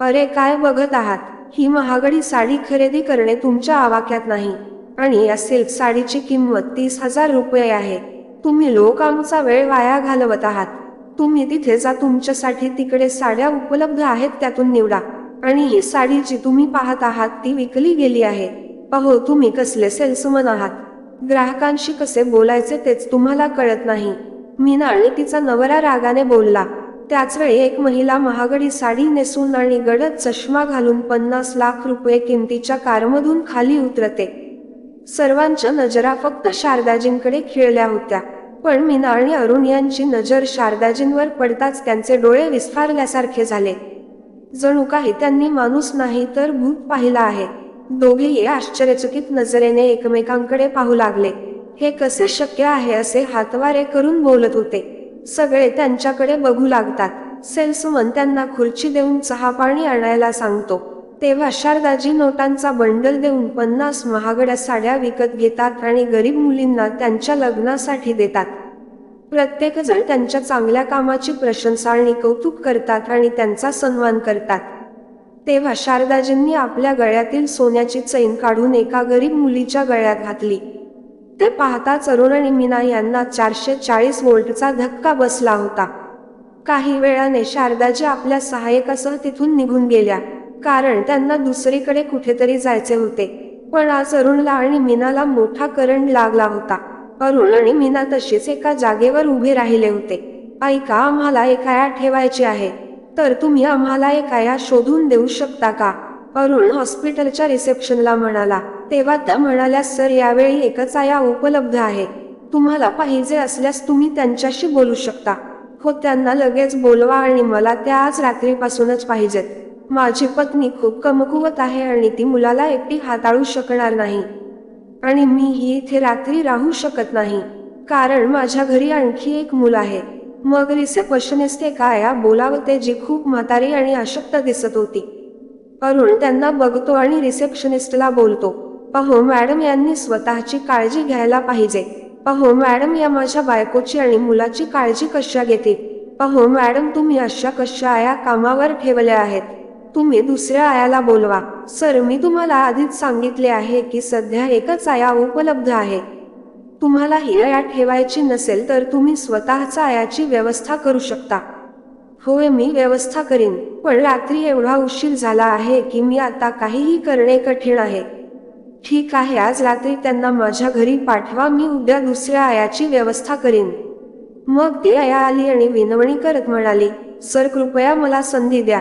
अरे काय बघत आहात? ही महागडी साडी खरेदी करणे तुमच्या आवाक्यात नाही. आणि या सिल्क साडीची किंमत तीस हजार रुपये आहे. तुम्ही लोक आमचा वेळ वाया घालवत आहात. तुम्ही तिथे जा तुमच्यासाठी तिकडे साड्या उपलब्ध आहेत त्यातून निवडा. आणि ही साडी जी तुम्ही पाहत आहात ती विकली गेली आहे. अहो तुम्ही कसले सेल्समन आहात? ग्राहकांशी कसे बोलायचे तेच तुम्हाला कळत नाही. मीना आणि तिचा नवरा रागाने बोलला त्याच वेळी एक महिला महागडी साडी नेसून आणि गडद चष्मा घालून पन्नास लाख रुपये किमतीच्या कारमधून खाली उतरते. सर्वांच्या नजरा फक्त शारदाजींकडे खिळल्या होत्या. पण मीना आणि अरुण यांची नजर शारदाजींवर पडताच त्यांचे डोळे विस्फारल्यासारखे झाले. जणू काही त्यांनी माणूस नाही तर भूत पाहिला आहे. दोघेही आश्चर्यचकित नजरेने एकमेकांकडे पाहू लागले. हे कसे शक्य आहे असे हातवारे करून बोलत होते. सगळे त्यांच्याकडे बघू लागतात. सेल्समन त्यांना खुर्ची देऊन चहा पाणी आणायला सांगतो. तेव्हा शारदाजी नोटांचा बंडल देऊन पन्नास महागड्या साड्या विकत घेतात आणि गरीब मुलींना त्यांच्या लग्नासाठी देतात. प्रत्येकजण त्यांच्या चांगल्या कामाची प्रशंसा आणि कौतुक करतात आणि त्यांचा सन्मान करतात. तेव्हा शारदाजींनी आपल्या गळ्यातील सोन्याची चैन काढून एका गरीब मुलीच्या गळ्यात घातली. ते पाहताच अरुण आणि मीना यांना चारशे चाळीस वोल्टचा धक्का बसला होता. काही वेळाने शारदाजी आपल्या सहाय्यकासह तिथून निघून गेल्या. कारण त्यांना दुसरीकडे कुठेतरी जायचे होते. पण आज अरुणला आणि मीनाला मोठा करंट लागला होता. अरुण आणि मीना तशीच एका जागेवर उभे राहिले होते. ऐका आम्हाला एकाया ठेवायची आहे. तर तुम्ही आम्हाला एकाया शोधून देऊ शकता का? अरुण हॉस्पिटलच्या रिसेप्शनला म्हणाला तेव्हा त्या म्हणाल्या सर यावेळी एकच आया उपलब्ध आहे. तुम्हाला पाहिजे असल्यास तुम्ही त्यांच्याशी बोलू शकता. हो त्यांना लगेच बोलवा आणि मला त्या आज रात्रीपासूनच पाहिजेत. माझी पत्नी खूप कमकुवत आहे आणि ती मुलाला एकटी हाताळू शकणार नाही. आणि मी ही इथे रात्री राहू शकत नाही. कारण माझ्या घरी आणखी एक मूल आहे. मग रिसेप्शनिस्ट काय बोलावते जी खूप म्हातारी आणि अशक्त दिसत होती. करून त्यांना बघतो आणि रिसेप्शनिस्टला बोलतो पाहो मॅडम यांनी स्वतःची काळजी घ्यायला पाहिजे. पाहो मॅडम या माझ्या बायकोची आणि मुलाची काळजी कशा घेते? पाहो मॅडम तुम्ही अशा कशा आया कामावर ठेवल्या आहेत? तुम्ही दुसऱ्या आयाला बोलवा. सर मी तुम्हाला आधीच सांगितले आहे की सध्या एकच आया उपलब्ध आहे. तुम्हाला ही आया ठेवायची नसेल तर तुम्ही स्वतःचा आयाची व्यवस्था करू शकता. होय मी व्यवस्था करीन. पण रात्री एवढा उशीर झाला आहे की मी आता काहीही करणे कठीण आहे. ठीक आहे आज रात्री त्यांना माझ्या घरी पाठवा मी उद्या दुसऱ्या आयाची व्यवस्था करीन. मग ती आया आली आणि विनवणी करत म्हणाली सर कृपया मला संधी द्या.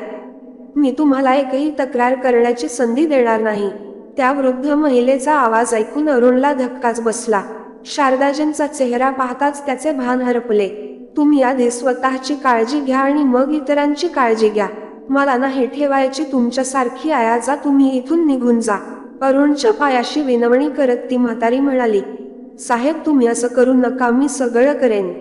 मी तुम्हाला एकही तक्रार करण्याची संधी देणार नाही. त्या वृद्ध महिलेचा आवाज ऐकून अरुणला धक्काच बसला. शारदाजींचा चेहरा पाहताच त्याचे भान हरपले. तुम्ही आधी स्वतःची काळजी घ्या आणि मग इतरांची काळजी घ्या. मला नाही ठेवायची तुमच्यासारखी आया जा तुम्ही इथून निघून जा. अरुणच्या पायाशी विनवणी करत ती म्हातारी म्हणाली साहेब तुम्ही असं करू नका मी सगळं करेन.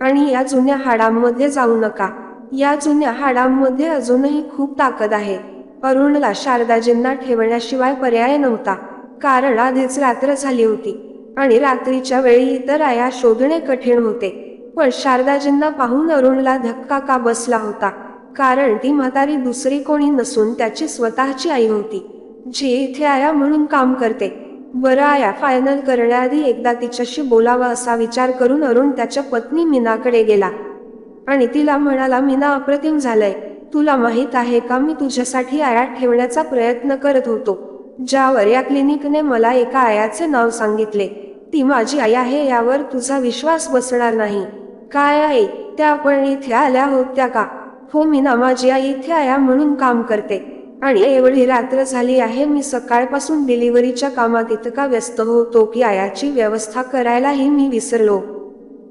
आणि या जुन्या हाडांमध्ये जाऊ नका. या जुन्या हाडांमध्ये अजूनही खूप ताकद आहे. अरुणला शारदाजींना ठेवण्याशिवाय पर्याय नव्हता. कारण आधीच रात्र झाली होती आणि रात्रीच्या वेळी इतर आया शोधणे कठीण होते. पण शारदाजींना पाहून अरुणला धक्का का बसला होता? कारण ती म्हातारी दुसरी कोणी नसून त्याची स्वतःची आई होती. जी इथे आया म्हणून काम करते. बरं आया फायनल करण्याआधी एकदा तिच्याशी बोलावा असा विचार करून अरुण त्याच्या पत्नी मीनाकडे गेला. आणि तिला म्हणाला मीना अप्रतिम झालंय. तुला माहीत आहे का मी तुझ्यासाठी आयात ठेवण्याचा प्रयत्न करत होतो. ज्यावर या क्लिनिकने मला एका आयाचे नाव सांगितले. ती माझी आई आहे यावर तुझा विश्वास बसणार नाही. काय आहे? त्या पण इथे आल्या होत्या का? हो मीना माझी आई इथे आया म्हणून काम करते. आणि एवढी रात्र झाली आहे मी सकाळपासून डिलिव्हरीच्या कामात इतका व्यस्त होतो की आयाची व्यवस्था करायलाही मी विसरलो.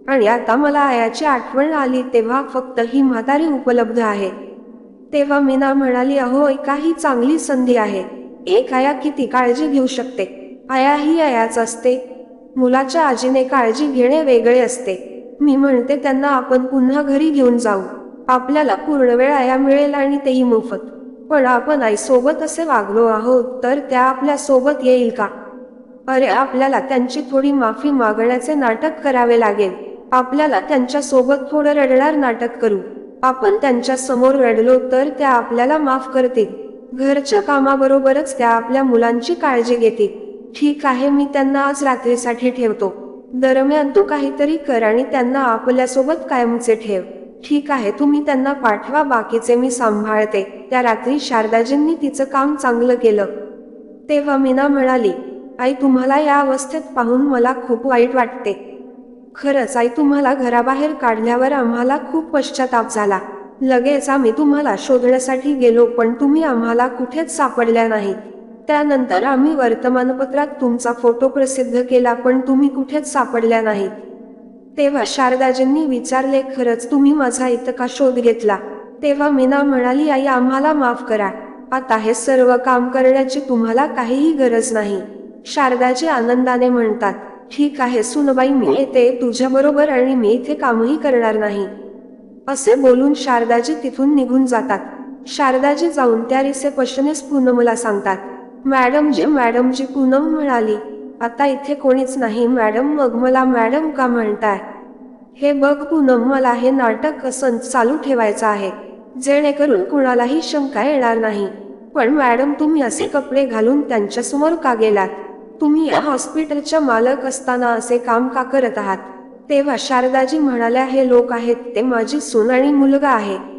आणि आता मला आयाची आठवण आली तेव्हा फक्त ही म्हातारी उपलब्ध आहे. तेव्हा मीना म्हणाली अहो एकाही चांगली संधी आहे. एक आया किती काळजी घेऊ शकते? आया ही आयाच असते. मुलाच्या आजीने काळजी घेणे वेगळे असते. मी म्हणते त्यांना आपण पुन्हा घरी घेऊन जाऊ. आपल्याला पूर्ण वेळ आया मिळेल आणि तेही मोफत. पण आपण आई सोबत असे वागलो आहोत तर त्या आपल्यासोबत येईल का? अरे आपल्याला त्यांची थोडी माफी मागण्याचे नाटक करावे लागेल. आपल्याला त्यांच्यासोबत थोडं रडणार नाटक करू. आपण त्यांच्यासमोर रडलो तर त्या आपल्याला माफ करतील. घरच्या कामाबरोबरच त्या आपल्या मुलांची काळजी घेतील. ठीक आहे मी त्यांना आज रात्रीसाठी ठेवतो. दरम्यान तू काहीतरी कर आणि त्यांना आपल्यासोबत कायमचे ठेव. ठीक आहे तुम्ही त्यांना पाठवा बाकीचे मी सांभाळते. त्या रात्री शारदाजींनी तिचं काम चांगलं केलं. तेव्हा मीना म्हणाली आई तुम्हाला या अवस्थेत पाहून मला खूप वाईट वाटते. खरंच आई तुम्हाला घराबाहेर काढल्यावर आम्हाला खूप पश्चाताप झाला. लगेच आम्ही तुम्हाला शोधण्यासाठी गेलो पण तुम्ही आम्हाला कुठेच सापडल्या नाहीत. त्यानंतर आम्ही वर्तमानपत्रात तुमचा फोटो प्रसिद्ध केला पण तुम्ही कुठेच सापडल्या नाहीत. तेव्हा शारदाजींनी विचारले खरंच तुम्ही माझा इतका शोध घेतला. तेव्हा मीना म्हणाली आई आम्हाला माफ करा. आता हे सर्व काम करण्याची तुम्हाला काहीही गरज नाही. शारदाजी आनंदाने म्हणतात ठीक आहे सुनबाई मी येते तुझ्याबरोबर आणि मी इथे कामही करणार नाही. असे बोलून शारदाजी तिथून निघून जातात. शारदाजी जाऊन त्या रिसेप्शनिस पूनमला सांगतात मॅडम जे मॅडम जी पूनम म्हणाली आता इथे कोणीच नाही मॅडम मग मला मॅडम का म्हणताय? हे बघ पूनम मला हे नाटक कसं चालू ठेवायचं आहे. जेणेकरून कुणालाही शंका येणार नाही. पण मॅडम तुम्ही असे कपडे घालून त्यांच्यासमोर का गेलात? तुम्ही या हॉस्पिटलच्या मालक असताना असे काम का करत आहात? तेव्हा शारदाजी म्हणाल्या हे लोक आहेत ते माझी सून आणि मुलगा आहे.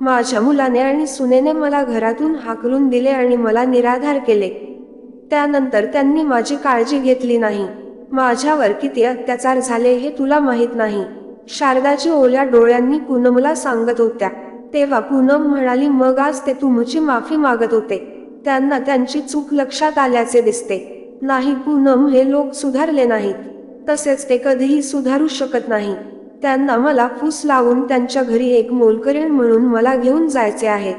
माझ्या मुलाने आणि सुनेने मला घरातून हाकलून दिले आणि मला निराधार केले. त्यानंतर त्यांनी माझी काळजी घेतली नाही. माझ्यावर किती अत्याचार झाले हे तुला माहीत नाही. शारदाची ओल्या डोळ्यांनी पूनमला सांगत होत्या. तेव्हा पूनम म्हणाली मग आज ते तुमची माफी मागत होते. त्यांना त्यांची चूक लक्षात आल्याचे दिसते. नाही पूनम हे लोक सुधारले नाहीत. तसेच ते कधीही सुधारू शकत नाही. त्यांना मला फूस लावून त्यांच्या घरी एक मोलकरीण म्हणून मला घेऊन जायचे आहे.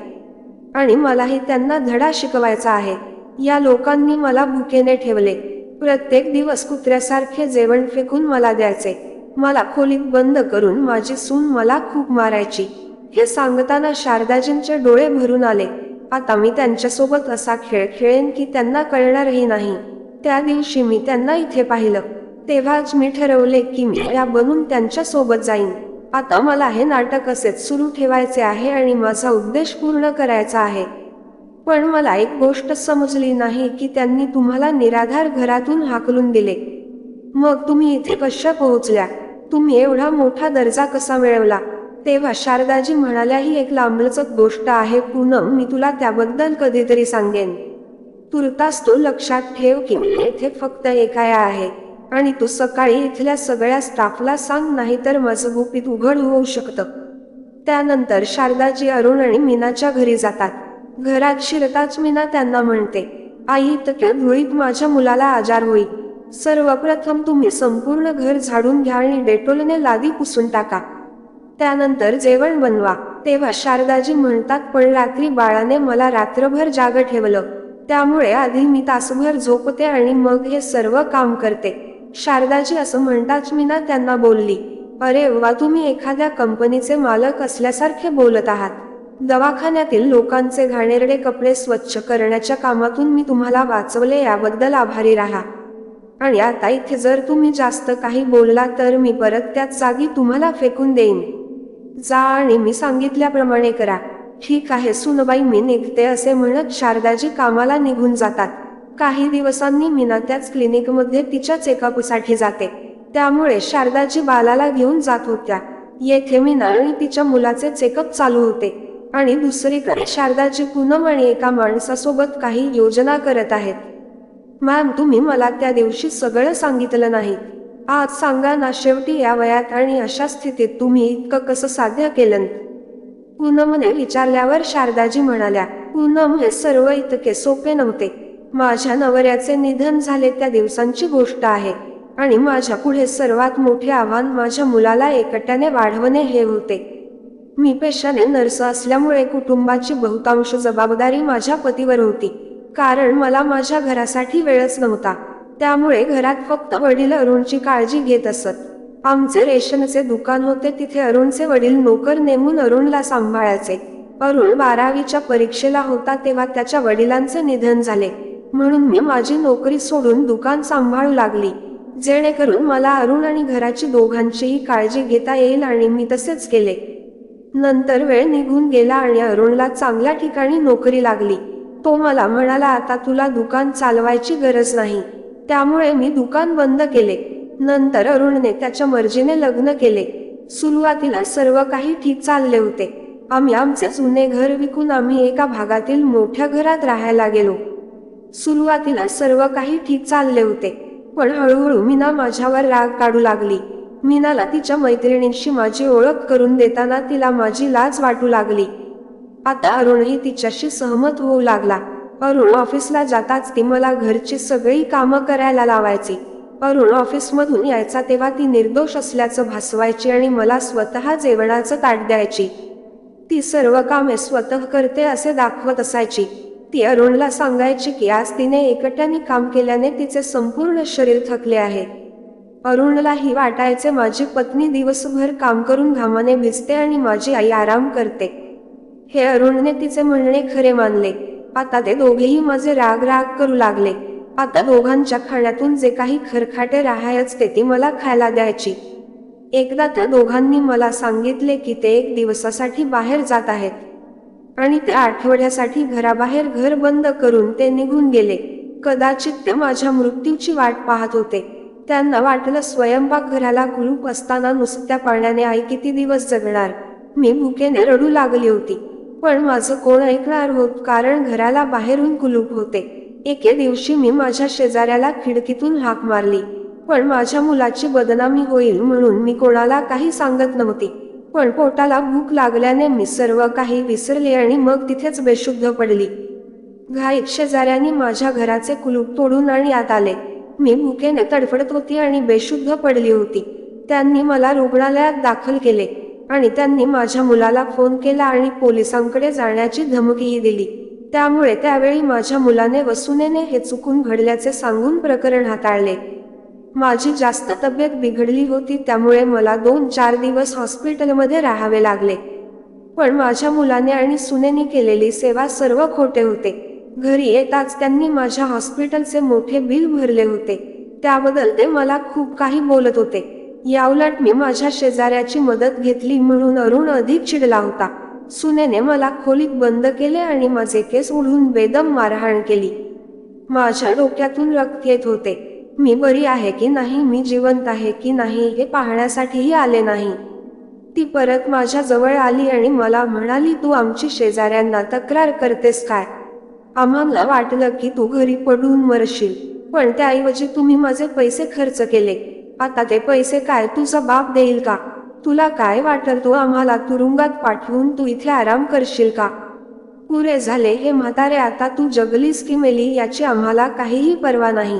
आणि मलाही त्यांना धडा शिकवायचा आहे. या लोकांनी मला भुकेने ठेवले. प्रत्येक दिवस कुत्र्यासारखे जेवण फेकून मला द्यायचे. मला खोलीत बंद करून माझी सून मला खूप मारायची. हे सांगताना शारदाजींचे डोळे भरून आले. आता मी त्यांच्यासोबत असा खेळ खेळेन की त्यांना कळणारही नाही. त्या दिवशी मी त्यांना इथे पाहिलं. तेव्हाच मी ठरवले की मी या बनून त्यांच्यासोबत जाईन. आता मला हे नाटक असेच सुरू ठेवायचे आहे आणि माझा उद्देश पूर्ण करायचा आहे. पण मला एक गोष्ट समजली नाही की त्यांनी तुम्हाला निराधार घरातून हाकलून दिले. मग तुम्ही इथे कशा पोहोचल्या? तुम्ही एवढा मोठा दर्जा कसा मिळवला? तेव्हा शारदाजी म्हणाल्या ही एक लांबलचक गोष्ट आहे पूनम मी तुला त्याबद्दल कधीतरी सांगेन. तुर्तास तो लक्षात ठेव की इथे फक्त एकाया आहे. आणि तू सकाळी इथल्या सगळ्या स्टाफला सांग नाही तर माझं गुपित उघड होऊ शकतं. त्यानंतर शारदाजी अरुण आणि मीनाच्या घरी जातात. घरात शिरताच मीना त्यांना म्हणते आई इतक्या धुळीत माझ्या मुलाला आजार होईल. सर्वप्रथम तुम्ही संपूर्ण घर झाडून घ्या आणि डेटोलने लादी पुसून टाका. त्यानंतर जेवण बनवा. तेव्हा शारदाजी म्हणतात पण रात्री बाळाने मला रात्रभर जाग ठेवलं. त्यामुळे आधी मी तासभर झोपते आणि मग हे सर्व काम करते. शारदाजी असं म्हणताच मीना त्यांना बोलली अरे वा तुम्ही एखाद्या कंपनीचे मालक असल्यासारखे बोलत आहात. दवाखान्यातील लोकांचे घाणेरडे कपडे स्वच्छ करण्याच्या कामातून मी तुम्हाला वाचवले याबद्दल आभारी राहा. आणि आता इथे जर तुम्ही जास्त काही बोलला तर मी परत त्याच जागी तुम्हाला फेकून देईन. जा आणि मी सांगितल्याप्रमाणे करा. ठीक आहे सुनबाई मी निघते असे म्हणत शारदाजी कामाला निघून जातात. काही दिवसांनी मीना त्याच क्लिनिकमध्ये तिच्या चेकअपसाठी जाते. त्यामुळे शारदाजी बालाला घेऊन जात होत्या. येथे मीना आणि तिच्या मुलाचे चेकअप चालू होते. आणि दुसरीकडे शारदाजी पूनम आणि एका माणसासोबत काही योजना करत आहेत. मॅम तुम्ही मला त्या दिवशी सगळं सांगितलं नाही. आज सांगा ना शेवटी या वयात आणि अशा स्थितीत तुम्ही इतकं कसं साध्य केलं? पूनमने विचारल्यावर शारदाजी म्हणाल्या पूनम हे सर्व इतके सोपे नव्हते. माझ्या नवऱ्याचे निधन झाले त्या दिवसांची गोष्ट आहे. आणि माझ्या पुढे सर्वात मोठे आव्हान माझ्या मुलाला एकट्याने वाढवणे हे होते. मी पेशाने नर्स असल्यामुळे कुटुंबाची बहुतांश जबाबदारी माझ्या पतीवर होती. कारण मला माझ्या घरासाठी वेळच नव्हता. त्यामुळे घरात फक्त वडील अरुणची काळजी घेत असत. आमचे रेशनचे दुकान होते तिथे अरुणचे वडील नोकर नेमून अरुणला सांभाळायचे. अरुण बारावीच्या परीक्षेला होता तेव्हा त्याच्या वडिलांचे निधन झाले. म्हणून मी माझी नोकरी सोडून दुकान सांभाळू लागली. जेणेकरून मला अरुण आणि घराची दोघांचीही काळजी घेता येईल आणि मी तसेच केले. नंतर वेळ निघून गेला आणि अरुणला चांगल्या ठिकाणी नोकरी लागली. तो मला म्हणाला आता तुला दुकान चालवायची गरज नाही. त्यामुळे मी दुकान बंद केले. नंतर अरुणने त्याच्या मर्जीने लग्न केले. सुरुवातीला सर्व काही ठीक चालले होते. आम्ही आमचे जुने घर विकून आम्ही एका भागातील मोठ्या घरात राहायला गेलो. सुरुवातीला सर्व काही ठीक चालले होते. पण हळूहळू मीना माझ्यावर राग काढू लागली. मीनाला तिच्या मैत्रिणींशी माझी ओळख करून देताना तिला माझी लाज वाटू लागली. आता अरुणही तिच्याशी सहमत होऊ लागला. अरुण ऑफिसला जाताच ती मला घरची सगळी कामं करायला लावायची. अरुण ऑफिसमधून यायचा तेव्हा ती निर्दोष असल्याचं भासवायची आणि मला स्वतः जेवणाचं ताट द्यायची. ती सर्व कामे स्वतः करते असे दाखवत असायची. ती अरुणला सांगायची की आज तिने एकट्याने काम केल्याने तिचे संपूर्ण शरीर थकले आहे. अरुणलाही वाटायचे माझी पत्नी दिवसभर काम करून घामाने भिजते आणि माझी आई आराम करते. हे अरुणने तिचे म्हणणे खरे मानले. आता ते दोघेही माझे राग राग करू लागले. आता दोघांच्या खाण्यातून जे काही खरखाटे राहायचे ती मला खायला द्यायची. एकदा त्या दोघांनी मला सांगितले की ते एक दिवसासाठी बाहेर जात आहेत. आणि त्या आठवड्यासाठी घराबाहेर घर बंद करून ते निघून गेले. कदाचित ते माझ्या मृत्यूची वाट पाहत होते. त्यांना वाटलं स्वयंपाक घराला कुलूप असताना नुसत्या पाण्याने आई किती दिवस जगणार. मी भुकेने रडू लागली होती. पण माझं कोण ऐकणार होत कारण घराला बाहेरून कुलूप होते. एके दिवशी मी माझ्या शेजाऱ्याला खिडकीतून हाक मारली. पण माझ्या मुलाची बदनामी होईल म्हणून मी कोणाला काही सांगत नव्हती. पण पोटाला भूक लागल्याने मी सर्व काही विसरले आणि मग तिथेच बेशुद्ध पडली. घाईत शेजाऱ्यांनी माझ्या घराचे कुलूप तोडून आणि आत आले. मी भुकेने तडफडत होती आणि बेशुद्ध पडली होती. त्यांनी मला रुग्णालयात दाखल केले आणि त्यांनी माझ्या मुलाला फोन केला आणि पोलिसांकडे जाण्याची धमकीही दिली. त्यामुळे त्यावेळी माझ्या मुलाने वसुनेने हे चुकून घडल्याचे सांगून प्रकरण हाताळले. माझी जास्त तब्येत बिघडली होती त्यामुळे मला दोन चार दिवस हॉस्पिटलमध्ये राहावे लागले. पण माझ्या मुलाने आणि सुनेने केलेली सेवा सर्व खोटे होते. घरी येताच त्यांनी माझ्या हॉस्पिटलचे मोठे बिल भरले होते. त्याबद्दल ते मला खूप काही बोलत होते. याउलट मी माझ्या शेजाऱ्याची मदत घेतली म्हणून अरुण अधिक चिडला होता. सुनेने मला खोलीत बंद केले आणि माझे केस उडून बेदम मारहाण केली. माझ्या डोक्यातून रक्त येत होते. मी बरी आहे की नाही? मी जिवंत आहे की नाही? हे पाहण्यासाठीही आले नाही. ती परत माझ्या जवळ आली आणि मला म्हणाली तू आमची शेजाऱ्यांना तक्रार करतेस काय? आम्हाला वाटलं की तू घरी पडून मरशील पण त्याऐवजी तुम्ही माझे पैसे खर्च केले. आता ते पैसे काय? तुझा बाप देईल का? तुला काय वाटल? तू आम्हाला तुरुंगात पाठवून तू इथे आराम करशील का? पुरे झाले. हे म्हातारे आता तू जगलीस की मेली याची आम्हाला काहीही पर्वा नाही.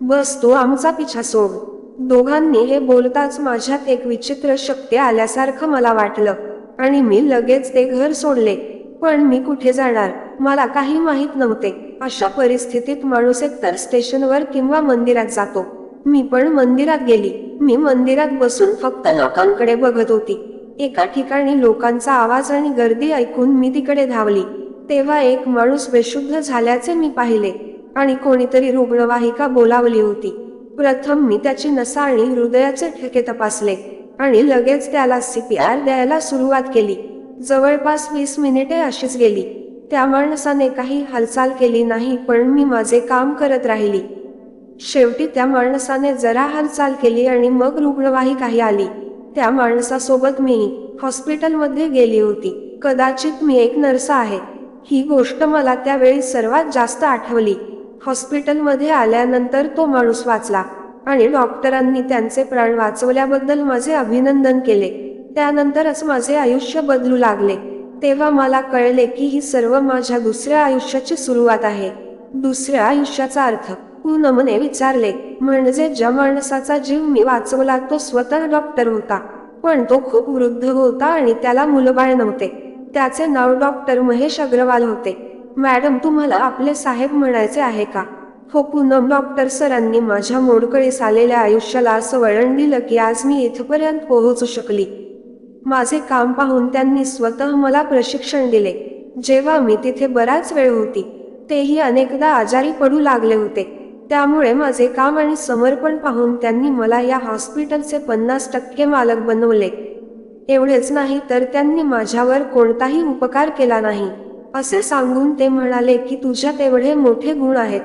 बस तू आमचा पिछा सोड. दोघांनी हे बोलताच माझ्यात एक विचित्र शक्ती आल्यासारखं मला वाटलं आणि मी लगेच ते घर सोडले. पण मी कुठे जाणार? मला काही माहीत नव्हते. अशा परिस्थितीत माणूस एकतर स्टेशनवर किंवा मंदिरात जातो. मी पण मंदिरात गेली. मी मंदिरात बसून फक्त लोकांकडे बघत होती. एका ठिकाणी लोकांचा आवाज आणि गर्दी ऐकून मी तिकडे धावली. तेव्हा एक माणूस बेशुद्ध झाल्याचे मी पाहिले. आणि कोणीतरी रुग्णवाहिका बोलावली होती. प्रथम मी त्याची नसा आणि हृदयाचे ठेके तपासले आणि लगेच त्याला सीपीआर द्यायला सुरुवात केली. जवळपास वीस मिनिटे अशीच गेली. त्या माणसाने काही हालचाल केली नाही पण मी माझे काम करत राहिली. शेवटी त्या माणसाने जरा हालचाल केली आणि मग रुग्णवाहिकाही आली. त्या माणसासोबत मी हॉस्पिटलमध्ये गेली होती. कदाचित मी एक नर्स आहे. ही गोष्ट मला त्यावेळी सर्वात जास्त आठवली. हॉस्पिटलमध्ये आल्यानंतर तो माणूस वाचला आणि डॉक्टरांनी त्यांचे प्राण वाचवल्याबद्दल माझे अभिनंदन केले. त्यानंतरच माझे आयुष्य बदलू लागले. तेव्हा मला कळले की ही सर्व माझ्या दुसऱ्या आयुष्याची सुरुवात आहे. दुसऱ्या आयुष्याचा अर्थ पूनमने विचारले म्हणजे ज्या माणसाचा जीव मी वाचवला तो स्वतः डॉक्टर होता. पण तो खूप वृद्ध होता आणि त्याला मुलबाळ नव्हते. त्याचे नाव डॉक्टर महेश अग्रवाल होते. मॅडम तुम्हाला आपले साहेब म्हणायचे आहे का? हो पूनम. डॉक्टर सरांनी माझ्या मोडकळीस आलेल्या आयुष्याला असं वळण दिलं की आज मी इथपर्यंत पोहोचू शकली. माझे काम पाहून त्यांनी स्वतः मला प्रशिक्षण दिले. जेव्हा मी तिथे बराच वेळ होती तेही अनेकदा आजारी पडू लागले होते. त्यामुळे माझे काम आणि समर्पण पाहून त्यांनी मला या हॉस्पिटलचे पन्नास टक्के मालक बनवले. एवढेच नाही तर त्यांनी माझ्यावर कोणताही उपकार केला नाही. असे सांगून ते म्हणाले की तुझ्यात एवढे मोठे गुण आहेत.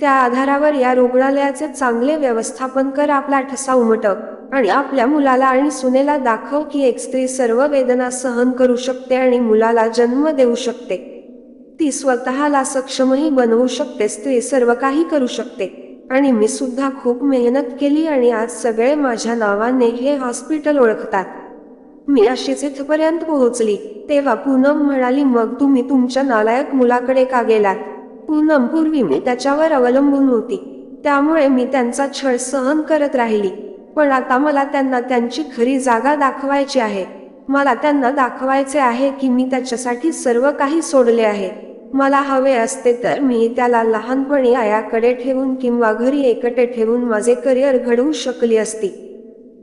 त्या आधारावर या रुग्णालयाचे चांगले व्यवस्थापन कर आपला ठसा उमटव आणि आपल्या मुलाला आणि सुनेला दाखव की एक स्त्री सर्व वेदना सहन करू शकते आणि मुलाला जन्म देऊ शकते. ती स्वतःला सक्षमही बनवू शकते स्त्री सर्व काही करू शकते. आणि मी सुद्धा खूप मेहनत केली आणि आज सगळे माझ्या नावाने हे हॉस्पिटल ओळखतात. मी अशीच इथपर्यंत पोहोचली. तेव्हा पूनम म्हणाली मग तुम्ही तुमच्या नालायक मुलाकडे का गेलात? पूनम पूर्वी मी त्याच्यावर अवलंबून होती. त्यामुळे मी त्यांचा छळ सहन करत राहिली. पण आता मला त्यांना त्यांची खरी जागा दाखवायची आहे. मला त्यांना दाखवायचे आहे की मी त्याच्यासाठी सर्व काही सोडले आहे. मला हवे असते तर मी त्याला लहानपणी आयाकडे ठेवून किंवा घरी एकटे ठेवून माझे करिअर घडवू शकली असती.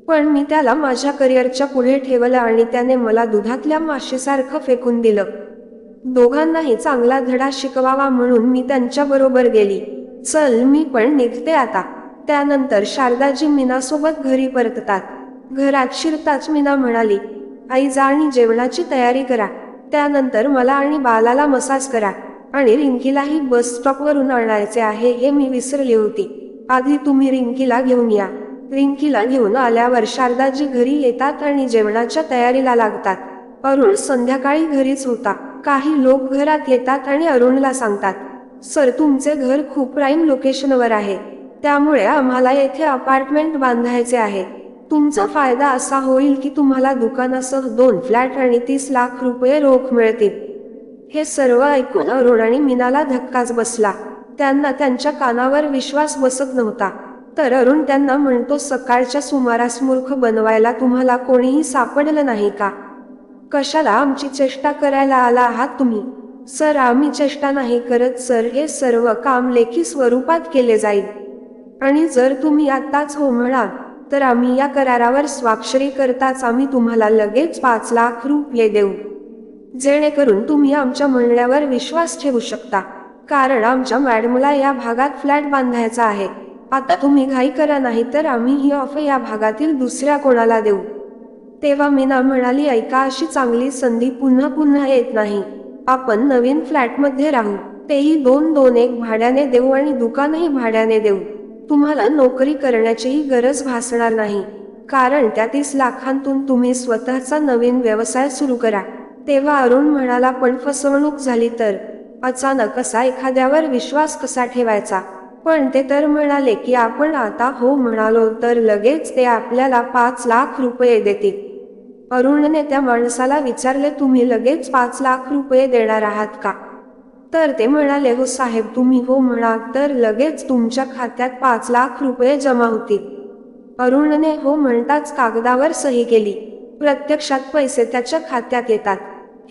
पण मी त्याला माझ्या करिअरच्या पुढे ठेवलं आणि त्याने मला दुधातल्या माशेसारखं फेकून दिलं. दोघांनाही चांगला धडा शिकवावा म्हणून मी त्यांच्याबरोबर गेली. चल मी पण निघते आता. त्यानंतर शारदाजी मीनासोबत घरी परततात. घरात शिरताच मीना म्हणाली आई जा आणि जेवणाची तयारी करा. त्यानंतर मला आणि बालाला मसाज करा. आणि रिंकीलाही बस स्टॉपवरून आणायचे आहे हे मी विसरली होती. आधी तुम्ही रिंकीला घेऊन या. रिंकीला घेऊन आल्यावर शारदाजी घरी येतात आणि जेवणाच्या तयारीला लागतात. अरुण संध्याकाळी घरीच होता. काही लोक घरात येतात आणि अरुणला सांगतात सर तुमचे घर खूप प्राईम लोकेशनवर आहे. त्यामुळे आम्हाला येथे अपार्टमेंट बांधायचे आहे. तुमचा फायदा असा होईल की तुम्हाला दुकानासह दोन फ्लॅट आणि तीस लाख रुपये रोख मिळतील. हे सर्व ऐकून अरुण आणि मीनाला धक्काच बसला. त्यांना त्यांच्या कानावर विश्वास बसत नव्हता. तर अरुण त्यांना म्हणतो सकाळच्या सुमारास मूर्ख बनवायला तुम्हाला कोणीही सापडलं नाही का? कशाला आमची चेष्टा करायला आला आहात तुम्ही? सर आम्ही चेष्टा नाही करत सर. हे सर्व काम लेखी स्वरूपात केले जाईल. आणि जर तुम्ही आत्ताच हो म्हणाल तर आम्ही या करारावर स्वाक्षरी करताच आम्ही तुम्हाला लगेच पाच लाख रुपये देऊ. जेणेकरून तुम्ही आमच्या म्हणण्यावर विश्वास ठेवू शकता. कारण आमच्या मॅडमला या भागात फ्लॅट बांधायचा आहे. आता तुम्ही घाई करा नाही तर आम्ही ही ऑफर या भागातील दुसऱ्या कोणाला देऊ. तेव्हा मीना म्हणाली ऐका अशी चांगली संधी पुन्हा पुन्हा येत नाही. आपण नवीन फ्लॅटमध्ये राहू. तेही दोन दोन एक भाड्याने देऊ आणि दुकानही भाड्याने देऊ. तुम्हाला नोकरी करण्याचीही गरज भासणार नाही. कारण त्या तीस लाखांतून तुम्ही स्वतःचा नवीन व्यवसाय सुरू करा. तेव्हा अरुण म्हणाला पण फसवणूक झाली तर? अचानक असा एखाद्यावर विश्वास कसा ठेवायचा? पण ते तर म्हणाले की आपण आता हो म्हणालो तर लगेच ते आपल्याला पाच लाख रुपये देतील. अरुणने त्या माणसाला विचारले तुम्ही लगेच पाच लाख रुपये देणार आहात का? तर ते म्हणाले हो साहेब तुम्ही हो म्हणाल तर लगेच तुमच्या खात्यात पाच लाख रुपये जमा होतील. अरुणने हो म्हणताच कागदावर सही केली. प्रत्यक्षात पैसे त्याच्या खात्यात येतात.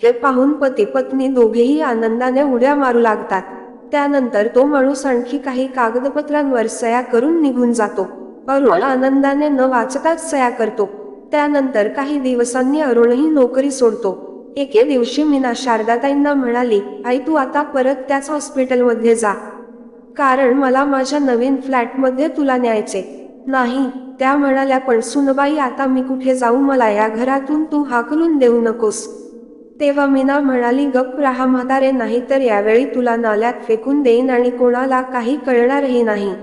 हे पाहून पती पत्नी दोघेही आनंदाने उड्या मारू लागतात. त्यानंतर तो माणूस आणखी काही कागदपत्रांवर सया करून निघून जातो. अरुण आनंदाने न वाचताच सया करतो. त्यानंतर काही दिवसांनी अरुणही नोकरी सोडतो. एके दिवशी मीना शारदाताईंना म्हणाली आई तू आता परत त्याच हॉस्पिटलमध्ये जा. कारण मला माझ्या नवीन फ्लॅटमध्ये तुला न्यायचे. नाही त्या म्हणाल्या पण सुनबाई आता मी कुठे जाऊ? मला या घरातून तू हाकलून देऊ नकोस. तेव्हा मीना म्हणाली गप राहा म्हातारे नाही तर यावेळी तुला नाल्यात फेकून देईन आणि कोणाला काही कळणारही नाही.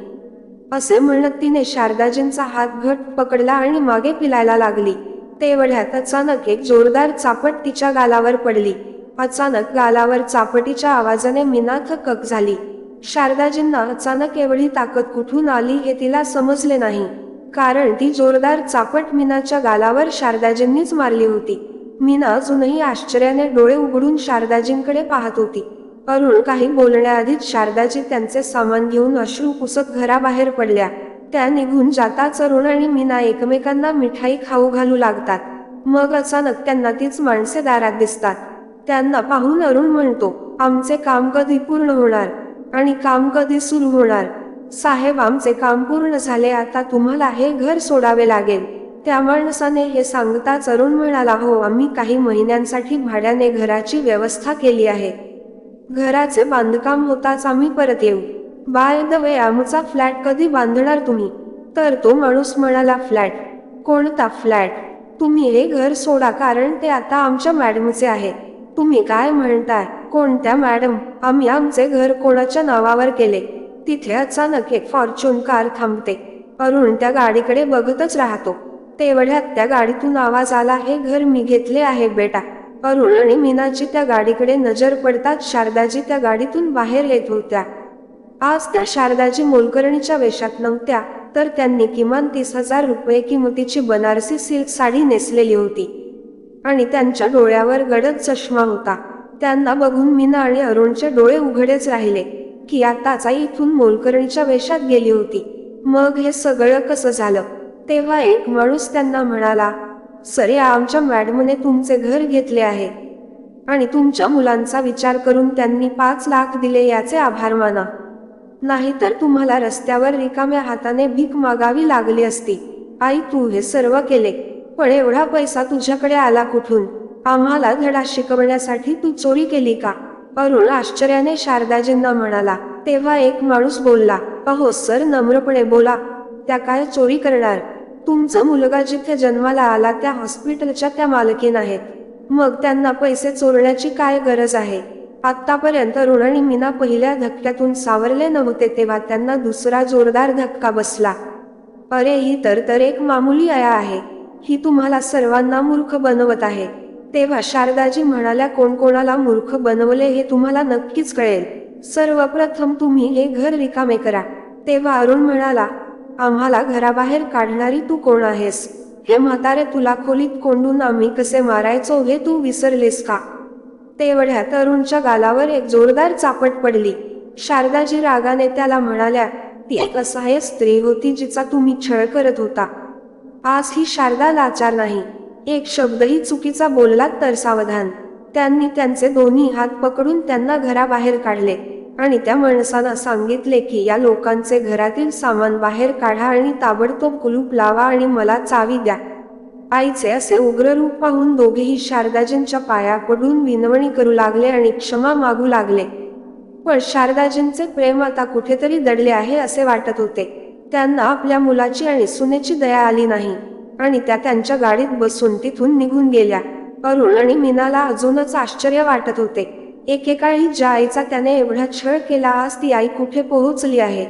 असे म्हणत तिने शारदाजींचा हात घट पकडला आणि मागे पिलायला लागली. तेवढ्यात अचानक एक जोरदार चापट तिच्या गालावर पडली. अचानक गालावर चापटीच्या आवाजाने मीना थकक झाली. शारदाजींना अचानक एवढी ताकद कुठून आली हे तिला समजले नाही. कारण ती जोरदार चापट मीनाच्या गालावर शारदाजींनीच मारली होती. मीना अजूनही आश्चर्याने डोळे उघडून शारदाजींकडे पाहत होती. अरुण काही बोलण्याआधीच शारदाजी त्यांचे सामान घेऊन अश्रू पुसत घराबाहेर पडल्या. त्या निघून जाताच अरुण आणि मीना एकमेकांना मिठाई खाऊ घालू लागतात. मग अचानक त्यांना तीच माणसे दारात दिसतात. त्यांना पाहून अरुण म्हणतो आमचे काम कधी पूर्ण होणार? आणि काम कधी सुरू होणार? साहेब आमचे काम पूर्ण झाले आता तुम्हाला हे घर सोडावे लागेल. त्या माणसाने हे सांगता तरुण म्हणाला हो आम्ही काही महिन्यांसाठी भाड्याने घराची व्यवस्था केली आहे. घराचे बांधकाम होताच आम्ही परत येऊ. बाय द वे आमचा फ्लॅट कधी बांधणार तुम्ही? तर तो माणूस म्हणाला फ्लॅट? कोणता फ्लॅट? तुम्ही हे घर सोडा कारण ते आता आमच्या मॅडमचे आहे. तुम्ही काय म्हणताय? कोणत्या मॅडम? आम्ही आमचे घर कोणाच्या नावावर केले? तिथे अचानक एक फॉर्च्यून कार थांबते. अरुण त्या गाडीकडे बघतच राहतो. तेवढ्यात त्या गाडीतून आवाज आला हे घर मी घेतले आहे बेटा. अरुण आणि मीनाची त्या गाडीकडे नजर पडतात शारदाजी त्या गाडीतून बाहेर येत होत्या. आज त्या शारदाजी मोलकरणीच्या वेशात नव्हत्या तर त्यांनी किमान तीस हजार रुपये किमतीची बनारसी सिल्क साडी नेसलेली होती. आणि त्यांच्या डोळ्यावर गडद चष्मा होता. त्यांना बघून मीना आणि अरुणचे डोळे उघडेच राहिले की आताच आई इथून मोलकरणीच्या वेशात गेली होती. मग हे सगळं कसं झालं? तेव्हा एक माणूस त्यांना म्हणाला सर या आमच्या मॅडमने तुमचे घर घेतले आहे आणि तुमच्या मुलांचा विचार करून त्यांनी पाच लाख दिले याचे आभार माना. नाहीतर तुम्हाला रस्त्यावर रिकाम्या हाताने भीक मागावी लागली असती. आई तू हे सर्व केले पण एवढा पैसा तुझ्याकडे आला कुठून? आम्हाला धडा शिकवण्यासाठी तू चोरी केली का? अरुण आश्चर्याने शारदाजींना म्हणाला. तेव्हा एक माणूस बोलला अहो सर नम्रपणे बोला. त्या काय चोरी करणार? तुमचा मुलगा जिथे जन्माला आला त्या हॉस्पिटलच्या त्या मालकीन आहेत. मग त्यांना पैसे चोरण्याची काय गरज आहे? आतापर्यंत ऋण आणि मीना पहिल्या धक्क्यातून सावरले नव्हते तेव्हा त्यांना दुसरा जोरदार धक्का बसला. अरे ही तर तर एक मामुली आया आहे. ही तुम्हाला सर्वांना मूर्ख बनवत आहे. तेव्हा शारदाजी म्हणाल्या कोणकोणाला मूर्ख बनवले हे तुम्हाला नक्कीच कळेल. सर्वप्रथम तुम्ही हे घर रिकामे करा. तेव्हा अरुण म्हणाला आम्हाला घराबाहेर काढणारी तू कोण आहेस? हे म्हातारे तुला खोलीत कोंडून आम्ही कसे मारायचो हे तू विसरलेस का? तेवढ्या तरुणच्या गालावर एक जोरदार चापट पडली. शारदाजी रागाने त्याला म्हणाल्या ती एक असहाय्य स्त्री होती जिचा तुम्ही छळ करत होता. आज ही शारदा लाचार नाही. एक शब्दही चुकीचा बोललात तर सावधान. त्यांनी त्यांचे दोन्ही हात पकडून त्यांना घराबाहेर काढले. आणि त्या माणसानं सांगितले की या लोकांचे घरातील सामान बाहेर काढा आणि ताबडतोब कुलूप लावा आणि मला चावी द्या. आईचे असे उग्र रूप पाहून दोघेही शारदाजींच्या पाया पडून विनवणी करू लागले आणि क्षमा मागू लागले. पण शारदाजींचे प्रेम आता कुठेतरी दडले आहे असे वाटत होते. त्यांना आपल्या मुलाची आणि सुनेची दया आली नाही. आणि त्या त्यांच्या गाडीत बसून तिथून निघून गेल्या. अरुण आणि मीनाला अजूनच आश्चर्य वाटत होते. एकेकाळी ज्या आईचा त्याने एवढा छळ केला आज ती आई कुठे पोहोचली आहे?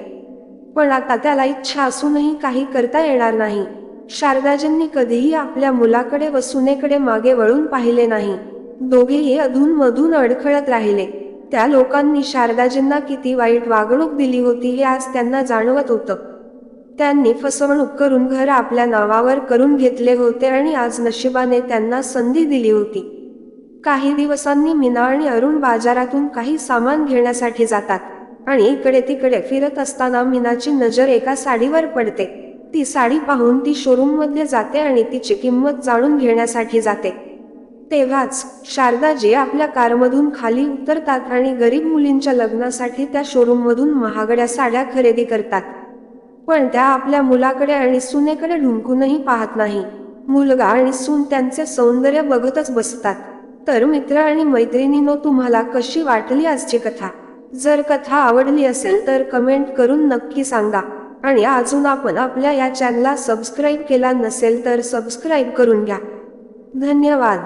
पण आता त्याला इच्छा असूनही काही करता येणार नाही. शारदाजींनी कधीही आपल्या मुलाकडे व सुनेकडे मागे वळून पाहिले नाही. दोघेही अधूनमधून अडखळत राहिले. त्या लोकांनी शारदाजींना किती वाईट वागणूक दिली होती हे आज त्यांना जाणवत होतं. त्यांनी फसवणूक करून घर आपल्या नावावर करून घेतले होते आणि आज नशिबाने त्यांना संधी दिली होती. काही दिवसांनी मीना आणि अरुण बाजारातून काही सामान घेण्यासाठी जातात. आणि इकडे तिकडे फिरत असताना मीनाची नजर एका साडीवर पडते. ती साडी पाहून ती शोरूममध्ये जाते आणि तिची किंमत जाणून घेण्यासाठी जाते. तेव्हाच शारदाजी आपल्या कारमधून खाली उतरतात आणि गरीब मुलींच्या लग्नासाठी त्या शोरूम मधून महागड्या साड्या खरेदी करतात. पण त्या आपल्या मुलाकडे आणि सुनेकडे ढुंकूनही पाहत नाही. मुलगा आणि सून त्यांचे सौंदर्य बघतच बसतात. तर मित्र आणि मैत्रिणीनो तुम्हाला कशी वाटली आजची कथा? जर कथा आवडली असेल तर कमेंट करून नक्की सांगा. आणि अजून आपण आपल्या या चॅनलला सबस्क्राईब केला नसेल तर सबस्क्राईब करून घ्या. धन्यवाद.